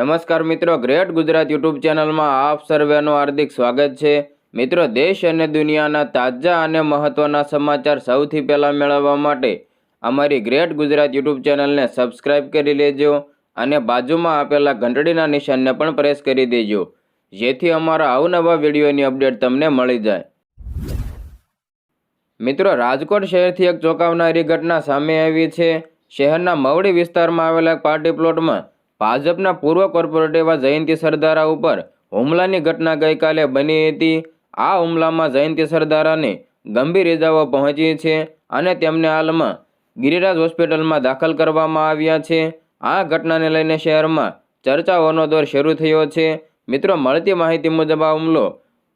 નમસ્કાર મિત્રો, great Gujarat YouTube ચેનલમાં આપ સર્વેનું હાર્દિક સ્વાગત છે. મિત્રો, દેશ અને દુનિયાના તાજા અને મહત્ત્વના સમાચાર સૌથી પહેલાં મેળવવા માટે અમારી ગ્રેટ ગુજરાત યુટ્યુબ ચેનલને સબસ્ક્રાઇબ કરી લેજો અને બાજુમાં આપેલા ઘંટડીના નિશાનને પણ પ્રેસ કરી દેજો, જેથી અમારા અવનવા વિડીયોની અપડેટ તમને મળી જાય. મિત્રો, રાજકોટ શહેરથી એક ચોંકાવનારી ઘટના સામે આવી છે. શહેરના મવડી વિસ્તારમાં આવેલા એક પાર્ટી પ્લોટમાં ભાજપના પૂર્વ કોર્પોરેટર જયંતિ સરદારા ઉપર હુમલાની ઘટના ગઈકાલે બની હતી. આ હુમલામાં જયંતિ સરદારાને ગંભીર ઇજાઓ પહોંચી છે અને તેમને હાલમાં ગિરિરાજ હોસ્પિટલમાં દાખલ કરવામાં આવ્યા છે. આ ઘટનાને લઈને શહેરમાં ચર્ચાઓનો દોર શરૂ થયો છે. મિત્રો, મળતી માહિતી મુજબ આ હુમલો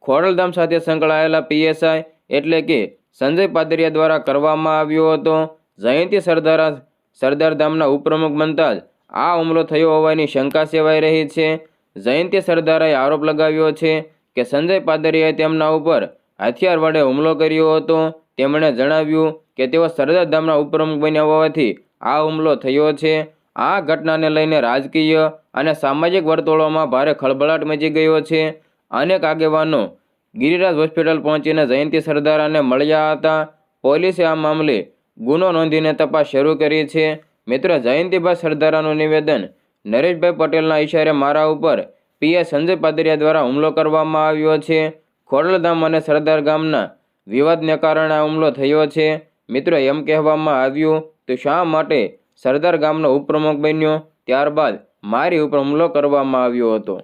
ખોડલધામ સાથે સંકળાયેલા પીએસઆઈ એટલે કે સંજય પાદરિયા દ્વારા કરવામાં આવ્યો હતો. જયંતિ સરદારા સરદારધામના ઉપપ્રમુખ બનતા જ આ હુમલો થયો હોવાની શંકા સેવાઈ રહી છે. જયંતિ સરદારાએ આરોપ લગાવ્યો છે કે સંજય પાદરીએ તેમના ઉપર હથિયાર વડે હુમલો કર્યો હતો. તેમણે જણાવ્યું કે તેઓ સરદાર ધામના ઉપપ્રમુખ બન્યા હોવાથી આ હુમલો થયો છે. આ ઘટનાને લઈને રાજકીય અને સામાજિક વર્તુળોમાં ભારે ખળભળાટ મચી ગયો છે. અનેક આગેવાનો ગિરિરાજ હોસ્પિટલ પહોંચીને જયંતિ સરદારાને મળ્યા હતા. પોલીસે આ મામલે ગુનો નોંધીને તપાસ શરૂ કરી છે. મિત્રો જયંતિભાઈ સરદારાનું નિવેદન. નરેશભાઈ પટેલના ઇશારે મારા ઉપર પીએસ સંજય પાદરિયા દ્વારા હુમલો કરવામાં આવ્યો છે. ખોડલધામ અને સરદાર ગામના વિવાદને કારણે હુમલો થયો છે. મિત્રો એમ કહેવામાં આવ્યું, તો શા માટે સરદાર ગામનો ઉપપ્રમુખ બન્યો? ત્યારબાદ મારી ઉપર હુમલો કરવામાં આવ્યો હતો.